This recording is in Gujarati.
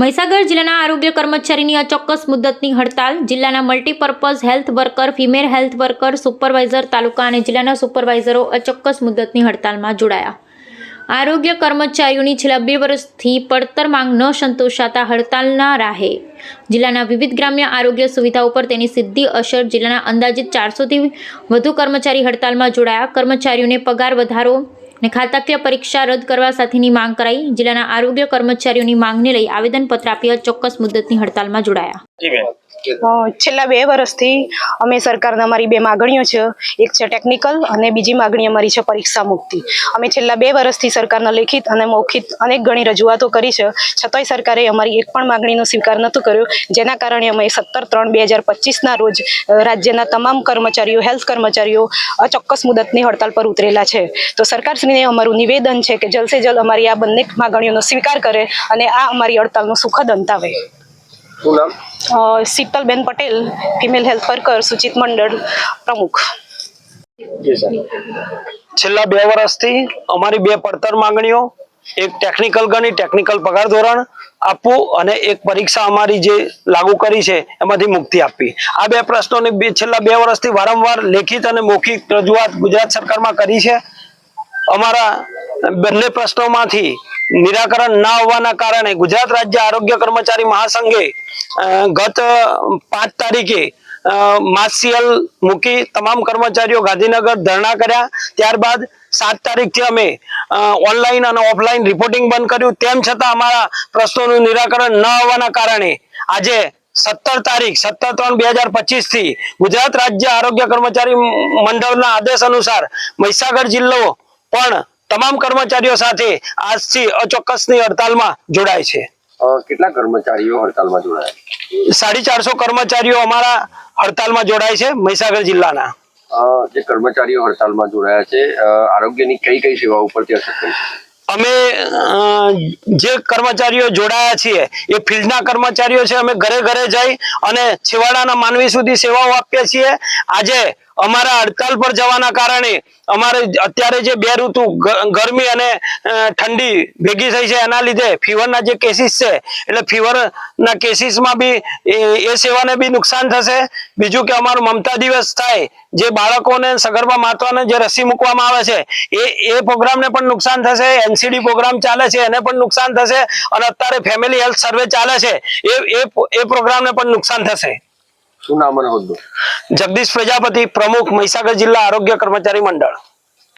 મહીસાગર જિલ્લાના આરોગ્ય કર્મચારીની અચોક્કસ મુદતની હડતાલ, જિલ્લાના multipurpose health worker female health worker supervisor taluka અને જિલ્લાના સુપરવાઇઝરો અચોક્કસ મુદતની હડતાલમાં જોડાયા. આરોગ્ય કર્મચારીઓની છેલ્લા બે વર્ષથી પડતર માંગ ન સંતોષાતા હડતાલના રાહે જિલ્લાના વિવિધ ગ્રામ્ય આરોગ્ય સુવિધાઓ પર તેની સીધી અસર જિલ્લાના અંદાજિત ચારસોથી વધુ કર્મચારી હડતાલમાં જોડાયા. કર્મચારીઓને પગાર વધારો ને ખાતાકીય પરીક્ષા રદ કરવા સાથેની માંગ કરાઈ. જિલ્લાના આરોગ્ય કર્મચારીઓની માંગને લઈ આવેદનપત્ર આપી ચોક્કસ મુદ્દતની હડતાલમાં જોડાયા. છેલ્લા બે વર્ષથી અમે સરકારના અમારી બે માગણીઓ છે. એક છે ટેકનિકલ અને બીજી માગણી અમારી છે પરીક્ષા મુક્તિ. અમે છેલ્લા બે વર્ષથી સરકારના લેખિત અને મૌખિત અનેક ઘણી રજૂઆતો કરી છે. છતાંય સરકારે અમારી એક પણ માગણીનો સ્વીકાર નહોતો કર્યો. જેના કારણે અમે સત્તર ત્રણ બે હજાર પચીસના રોજ રાજ્યના તમામ કર્મચારીઓ હેલ્થ કર્મચારીઓ અચોક્કસ મુદતની હડતાલ પર ઉતરેલા છે. તો સરકારશ્રીને અમારું નિવેદન છે કે જલસે જલ અમારી આ બંને માગણીઓનો સ્વીકાર કરે અને આ અમારી હડતાલનો સુખદ અંત આવે. શું નામ? શીતલબેન પટેલ ફિમેલ હેલ્થ વર્કર સુચિત મંડળ પ્રમુખ. છેલ્લા બે વર્ષથી અમારી બે પડતર માંગણીઓ એક ટેકનિકલ ગણી ટેકનિકલ પગાર ધોરણ આપવું અને એક પરીક્ષા અમારી જે લાગુ કરી છે એમાંથી મુક્તિ આપવી. આ બે પ્રશ્નોની બે- છેલ્લા બે વર્ષથી વારંવાર લેખિત અને મૌખિક રજૂઆત ગુજરાત સરકારમાં કરી છે. અમારા બંને પ્રશ્નોમાંથી નિરાકરણ ના હોવાના કારણે ગુજરાત રાજ્ય આરોગ્ય કર્મચારી મહાસંઘે ગત પાંચ તારીખે માસિયલ મૂકી તમામ કર્મચારીઓ ગાંધીનગર ધરણા કર્યા. ત્યારબાદ સાત તારીખથી અમે ઓનલાઈન અને ઓફલાઈન રિપોર્ટિંગ બંધ કર્યું. તેમ છતાં અમારા પ્રશ્નોનું નિરાકરણ ન આવવાના કારણે આજે સત્તર તારીખ, સત્તર ત્રણ બે હજાર પચીસથી ગુજરાત રાજ્ય આરોગ્ય કર્મચારી મંડળના આદેશ અનુસાર મહીસાગર જિલ્લો પણ તમામ કર્મચારીઓ સાથે આજથી અચોક્કસની હડતાલમાં જોડાય છે. કેટલા કર્મચારીઓ હડતાલમાં જોડાયા? સાડી ચારસો કર્મચારીઓ અમારા હડતાલમાં જોડાય છે મહીસાગર જિલ્લાના. જે કર્મચારીઓ હડતાલમાં જોડાયા છે આરોગ્યની કઈ કઈ સેવાઓ ઉપરથી અસર કરી છે અમે જે કર્મચારીઓ જોડાયા છીએ એ ફિલ્ડના કર્મચારીઓ છે અમે ઘરે ઘરે જઈ અને છેવાડાના માનવી સુધી સેવાઓ આપીએ છીએ. આજે અમારા હડતાલ પર જવાના કારણે અમારે અત્યારે જે બે ઋતુ ગરમી અને ઠંડી ભેગી થઈ છે, એના લીધે ફીવરના જે કેસીસ છે, એટલે ફીવરના કેસીસમાં બી એ સેવાને બી નુકસાન થશે. બીજું કે અમારો મમતા દિવસ થાય, જે બાળકોને સગર્ભા માતાને જે રસી મૂકવામાં આવે છે, એ એ પ્રોગ્રામને પણ નુકસાન થશે, એનસીડી પ્રોગ્રામ ચાલે છે, એને પણ નુકસાન થશે, અને અત્યારે ફેમિલી હેલ્થ સર્વે ચાલે છે એ એ પ્રોગ્રામને પણ નુકસાન થશે. શું જગદીશ પ્રજાપતિ પ્રમુખ મહીસાગર જિલ્લા આરોગ્ય કર્મચારી મંડળ.